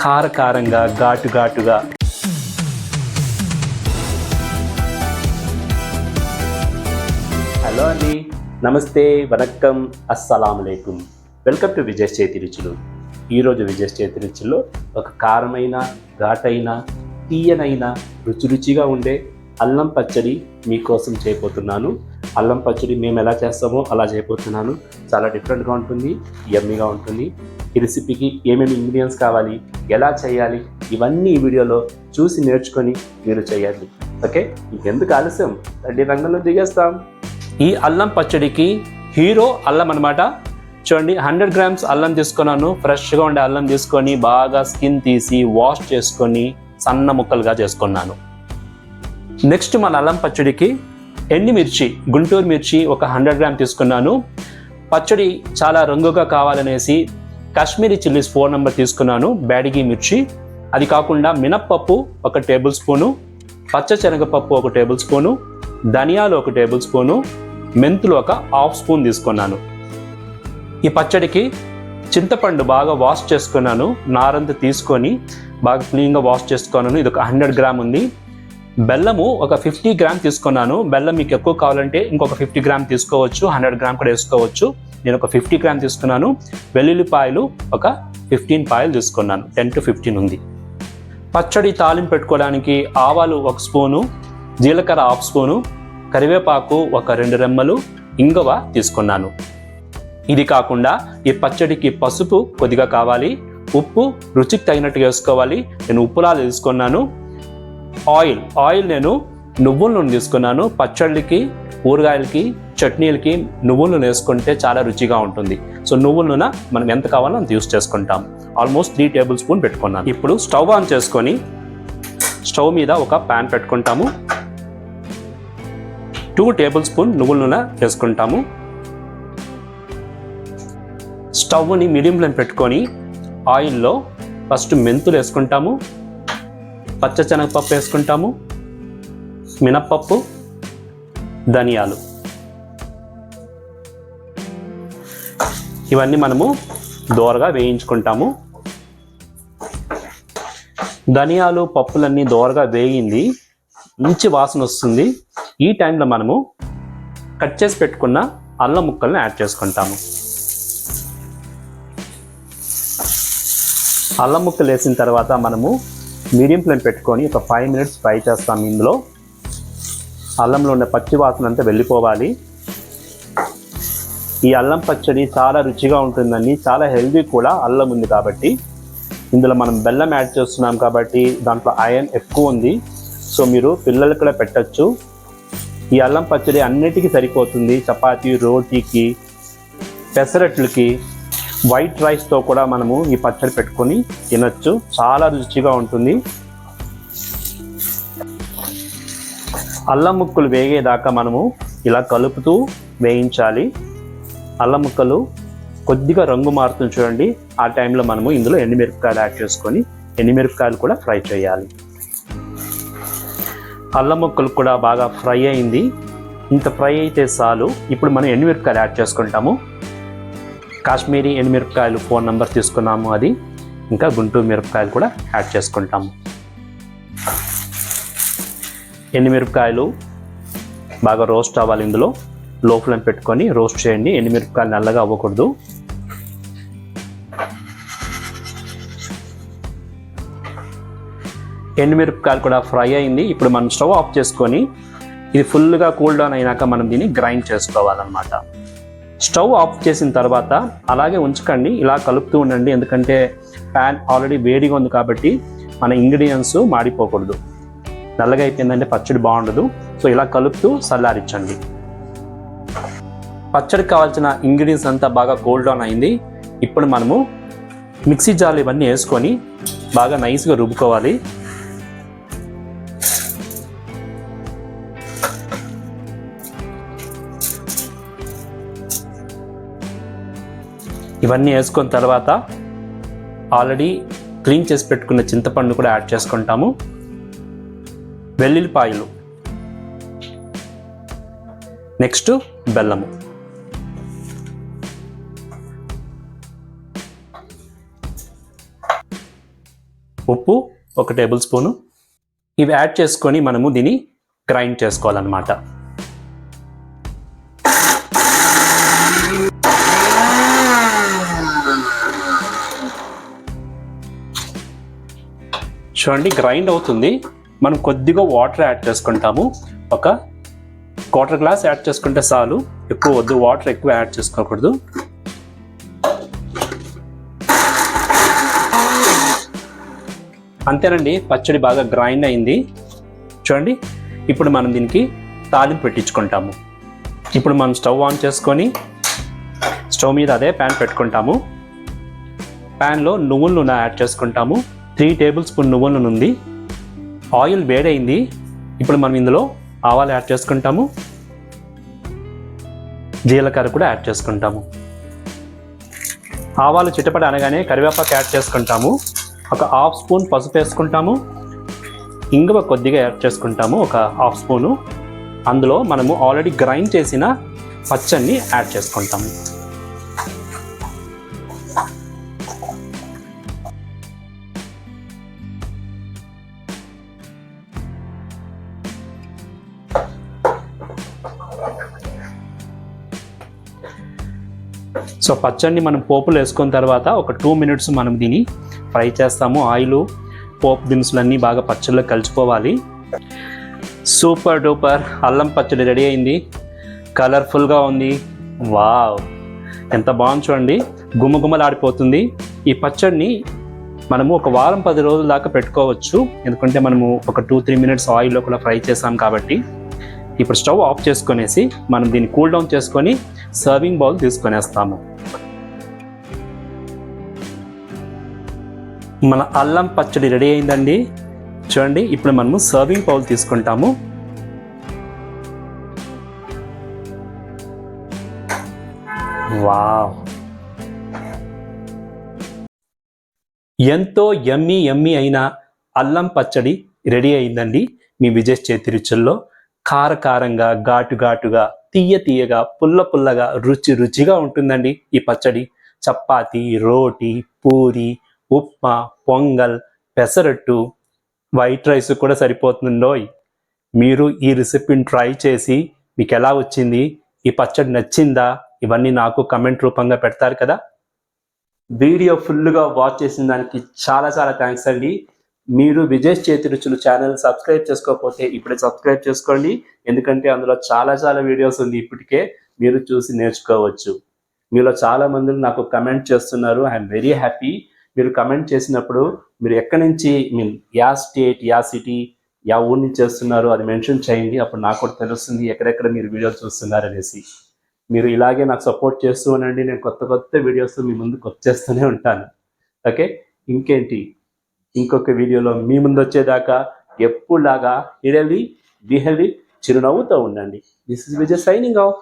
కారకారంగా ఘాటు ఘాటుగా హలో అండి. నమస్తే వనక్కం. అస్సలం లేకుం వెల్కమ్ టు విజయ్ చేతి రుచులు. ఈరోజు విజయ్ చేతి రుచుల్లో ఒక కారమైన ఘాటైన తీయనైన రుచి రుచిగా ఉండే అల్లం పచ్చడి మీకోసం చేయబోతున్నాను. అల్లం పచ్చడి మేము ఎలా చేస్తామో అలా చేయబోతున్నాను. చాలా డిఫరెంట్గా ఉంటుంది యమ్మీగా ఉంటుంది. ఈ రెసిపీకి ఏమేమి ఇంగ్రీడియంట్స్ కావాలి ఎలా చేయాలి ఇవన్నీ ఈ వీడియోలో చూసి నేర్చుకొని మీరు చేయాలి. ఓకే? ఇంకెందుకు ఆలస్యం? రెడ్డి రంగంలో దిగేస్తాం. ఈ అల్లం పచ్చడికి హీరో అల్లం అనమాట చూడండి హండ్రెడ్ గ్రామ్స్ అల్లం తీసుకున్నాను. ఫ్రెష్గా ఉండే అల్లం తీసుకొని బాగా స్కిన్ తీసి వాష్ చేసుకొని సన్న ముక్కలుగా చేసుకున్నాను. నెక్స్ట్ మన అల్లం పచ్చడికి ఎండిమిర్చి గుంటూరు మిర్చి ఒక హండ్రెడ్ గ్రామ్ తీసుకున్నాను. పచ్చడి చాలా రంగుగా కావాలనేసి కాశ్మీరీ చిల్లీస్ ఫోర్ నెంబర్ తీసుకున్నాను. బ్యాడిగి మిర్చి. అది కాకుండా మినప్పప్పు ఒక టేబుల్ స్పూను. పచ్చ శనగపప్పు ఒక టేబుల్ స్పూను. ధనియాలు ఒక టేబుల్ స్పూను. మెంతులు ఒక హాఫ్ స్పూన్ తీసుకున్నాను. ఈ పచ్చడికి చింతపండు బాగా వాష్ చేసుకున్నాను. నారంత తీసుకొని బాగా క్లీన్గా వాష్ చేసుకున్నాను. ఇది ఒక హండ్రెడ్ గ్రామ్ ఉంది. బెల్లము ఒక ఫిఫ్టీ గ్రామ్ తీసుకున్నాను. బెల్లం మీకు ఎక్కువ కావాలంటే ఇంకొక ఫిఫ్టీ గ్రామ్ తీసుకోవచ్చు. హండ్రెడ్ గ్రామ్ కూడా వేసుకోవచ్చు. నేను ఒక ఫిఫ్టీ గ్రామ్ తీసుకున్నాను. వెల్లుల్లిపాయలు ఒక ఫిఫ్టీన్ పాయలు తీసుకున్నాను. టెన్ టు ఫిఫ్టీన్ ఉంది. పచ్చడి తాలింపు పెట్టుకోవడానికి ఆవాలు ఒక స్పూను జీలకర్ర హాఫ్ స్పూను కరివేపాకు ఒక రెండు రెమ్మలు ఇంగవ తీసుకున్నాను. ఇది కాకుండా ఈ పచ్చడికి పసుపు కొద్దిగా కావాలి. ఉప్పు రుచికి తగినట్టుగా వేసుకోవాలి. నేను ఉప్పులాలు తీసుకున్నాను. ఆయిల్ ఆయిల్ నేను నువ్వుల నూనె తీసుకున్నాను. పచ్చళ్ళకి ఊరగాయలకి చట్నీలకి నువ్వుల నూనె వేసుకుంటే చాలా రుచిగా ఉంటుంది. సో నువ్వుల నూనె మనం ఎంత కావాలో అంత యూస్ చేసుకుంటాం. ఆల్మోస్ట్ త్రీ టేబుల్ స్పూన్ పెట్టుకున్నాను. ఇప్పుడు స్టవ్ ఆన్ చేసుకొని స్టవ్ మీద ఒక ప్యాన్ పెట్టుకుంటాము. టూ టేబుల్ స్పూన్ నువ్వుల నూనె వేసుకుంటాము. స్టవ్ని మీడియం ఫ్లేమ్ పెట్టుకొని ఆయిల్లో ఫస్ట్ మెంతులు వేసుకుంటాము. పచ్చశనగపప్పు వేసుకుంటాము. మినప్పప్పు ధనియాలు. ఇవన్నీ మనము దోరగా వేయించుకుంటాము. ధనియాలు పప్పులన్నీ దోరగా వేగింది మంచి వాసన వస్తుంది. ఈ టైంలో మనము కట్ చేసి పెట్టుకున్న అల్లం ముక్కల్ని యాడ్ చేసుకుంటాము. అల్లం ముక్కలు వేసిన తర్వాత మనము మీడియం ఫ్లేమ్ పెట్టుకొని ఒక ఫైవ్ మినిట్స్ ఫ్రై చేస్తాము ఇందులో. అల్లంలో ఉన్న పచ్చి వాసన అంతా వెళ్ళిపోవాలి. ఈ అల్లం పచ్చడి చాలా రుచిగా ఉంటుందండి చాలా హెల్దీ కూడా అల్లం ఉంది కాబట్టి. ఇందులో మనం బెల్లం యాడ్ చేస్తున్నాం కాబట్టి దాంట్లో ఐరన్ ఎక్కువ ఉంది. సో మీరు పిల్లలకు కూడా పెట్టచ్చు. ఈ అల్లం పచ్చడి అన్నిటికీ సరిపోతుంది. చపాతీ రోటీకి పెసరట్లకి వైట్ రైస్తో కూడా మనము ఈ పచ్చడి పెట్టుకొని తినచ్చు. చాలా రుచిగా ఉంటుంది. అల్లం ముక్కలు వేగేదాకా మనము ఇలా కలుపుతూ వేయించాలి. అల్లం ముక్కలు కొద్దిగా రంగు మారుతుంది చూడండి. ఆ టైంలో మనము ఇందులో ఎండుమిరపకాయలు యాడ్ చేసుకొని ఎండుమిరపకాయలు కూడా ఫ్రై చేయాలి. అల్లం ముక్కలు కూడా బాగా ఫ్రై అయింది. ఇంత ఫ్రై అయితే చాలు. ఇప్పుడు మనం ఎండుమిరపకాయలు యాడ్ చేసుకుంటాము. కాశ్మీరీ ఎండుమిరపకాయలు ఫోన్ నెంబర్ తీసుకున్నాము అది. ఇంకా గుంటూరు మిరపకాయలు కూడా యాడ్ చేసుకుంటాము. ఎండుమిరపకాయలు బాగా రోస్ట్ అవ్వాలి ఇందులో. లో ఫ్లేమ్ పెట్టుకొని రోస్ట్ చేయండి. ఎండుమిరపకాయలు నల్లగా అవ్వకూడదు. ఎండుమిరపకాయలు కూడా ఫ్రై అయింది. ఇప్పుడు మనం స్టవ్ ఆఫ్ చేసుకొని ఇది ఫుల్గా కూల్ డౌన్ అయినాక మనం దీన్ని గ్రైండ్ చేసుకోవాలన్నమాట. స్టవ్ ఆఫ్ చేసిన తర్వాత అలాగే ఉంచకండి. ఇలా కలుపుతూ ఉండండి. ఎందుకంటే ప్యాన్ ఆల్రెడీ వేడిగా ఉంది కాబట్టి మన ఇంగ్రీడియంట్స్ మాడిపోకూడదు. నల్లగా అయిపోయిందంటే పచ్చడి బాగుండదు. సో ఇలా కలుపుతూ చల్లారించండి పచ్చడికి కావాల్సిన ఇంగ్రీడియంట్స్ అంతా బాగా కూల్ డౌన్ అయింది. ఇప్పుడు మనము మిక్సీ జార్లు ఇవన్నీ వేసుకొని బాగా నైస్గా రుబ్బుకోవాలి. ఇవన్నీ వేసుకున్న తర్వాత ఆల్రెడీ క్లీన్ చేసి పెట్టుకున్న చింతపండు కూడా యాడ్ చేసుకుంటాము. వెల్లుల్లిపాయలు. నెక్స్ట్ బెల్లము. ఉప్పు ఒక టేబుల్ స్పూను. ఇవి యాడ్ చేసుకొని మనము దీన్ని గ్రైండ్ చేసుకోవాలన్నమాట. చూడండి గ్రైండ్ అవుతుంది. మనం కొద్దిగా వాటర్ యాడ్ చేసుకుంటాము. ఒక క్వార్టర్ గ్లాస్ యాడ్ చేసుకుంటే చాలు. ఎక్కువ వద్దు వాటర్ ఎక్కువ యాడ్ చేసుకోకూడదు. అంతేనండి పచ్చడి బాగా గ్రైండ్ అయింది. చూడండి ఇప్పుడు మనం దీనికి తాలింపు పెట్టించుకుంటాము. ఇప్పుడు మనం స్టవ్ ఆన్ చేసుకొని స్టవ్ మీద అదే ప్యాన్ పెట్టుకుంటాము. ప్యాన్లో నువ్వుల నూనె యాడ్ చేసుకుంటాము. త్రీ టేబుల్ స్పూన్ నువ్వుల నూనె ఉంది. ఆయిల్ వేడైంది. ఇప్పుడు మనం ఇందులో ఆవాలు యాడ్ చేసుకుంటాము. జీలకర్ర కూడా యాడ్ చేసుకుంటాము. ఆవాలు చిట్టపడ అనగానే కరివేపాకు యాడ్ చేసుకుంటాము. ఒక హాఫ్ స్పూన్ పసుపు వేసుకుంటాము. ఇంగువ కొద్దిగా యాడ్ చేసుకుంటాము ఒక హాఫ్ స్పూను. అందులో మనము ఆల్రెడీ గ్రైండ్ చేసిన పచ్చడిని యాడ్ చేసుకుంటాము సో పచ్చడిని మనం పోపులు వేసుకున్న తర్వాత ఒక టూ మినిట్స్ మనం దీన్ని ఫ్రై చేస్తాము ఆయిల్ పోపు దినుసులన్నీ బాగా పచ్చడిలో కలిసిపోవాలి సూపర్ డూపర్ అల్లం పచ్చడి రెడీ అయింది. కలర్ఫుల్గా ఉంది. వావ్! ఎంత బాగుంది చూడండి. గుమ్మగుమ్మలాడిపోతుంది ఈ పచ్చడిని మనము ఒక వారం పది రోజుల దాకా పెట్టుకోవచ్చు. ఎందుకంటే మనము ఒక టూ త్రీ మినిట్స్ ఆయిల్లో కూడా ఫ్రై చేసాం కాబట్టి. ఇప్పుడు స్టవ్ ఆఫ్ చేసుకొనేసి మనం దీన్ని కూల్ డౌన్ చేసుకొని సర్వింగ్ బౌల్ తీసుకొనేస్తాము. మన అల్లం పచ్చడి రెడీ అయిందండి. చూడండి ఇప్పుడు మనము సర్వింగ్ బౌల్ తీసుకుంటాము. వావ్. ఎంతో ఎమ్మి ఎమ్మి అయిన అల్లం పచ్చడి రెడీ అయిందండి మీ విజయ్ చేతి రుచుల్లో కారకారంగా ఘాటు ఘాటుగా తీయ తీయగా పుల్ల పుల్లగా రుచి రుచిగా ఉంటుందండి ఈ పచ్చడి. చపాతి రోటి పూరి ఉప్మా పొంగల్ పెసరట్టు వైట్ రైస్ కూడా సరిపోతుందోయ్ మీరు ఈ రెసిపీని ట్రై చేసి మీకు ఎలా వచ్చింది ఈ పచ్చడి నచ్చిందా ఇవన్నీ నాకు కమెంట్ రూపంగా పెడతారు కదా. వీడియో ఫుల్గా వాచ్ చేసిన దానికి చాలా చాలా థ్యాంక్స్ అండి. మీరు విజయ్ చేతి రుచులు ఛానల్ సబ్స్క్రైబ్ చేసుకోకపోతే ఇప్పుడే సబ్స్క్రైబ్ చేసుకోండి. ఎందుకంటే అందులో చాలా చాలా వీడియోస్ ఉంది ఇప్పటికే. మీరు చూసి నేర్చుకోవచ్చు. మీలో చాలా మంది నాకు కమెంట్ చేస్తున్నారు. I'm very happy. మీరు కమెంట్ చేసినప్పుడు మీరు ఎక్కడి నుంచి మీన్ యా స్టేట్ యా సిటీ యా ఊరి నుంచి చేస్తున్నారు అది మెన్షన్ చేయండి. అప్పుడు నాకు కూడా తెలుస్తుంది ఎక్కడెక్కడ మీరు వీడియోలు చూస్తున్నారు అనేసి. మీరు ఇలాగే నాకు సపోర్ట్ చేస్తూ ఉండండి. నేను కొత్త కొత్త వీడియోస్ మీ ముందుకు వచ్చేస్తూనే ఉంటాను. ఓకే ఇంకేంటి? ఇంకొక వీడియోలో మీ ముందు వచ్చేదాకా ఎప్పుడులాగా హిడలి బిహెల్ది చిరునవ్వుతో ఉండండి. This is Vijay signing off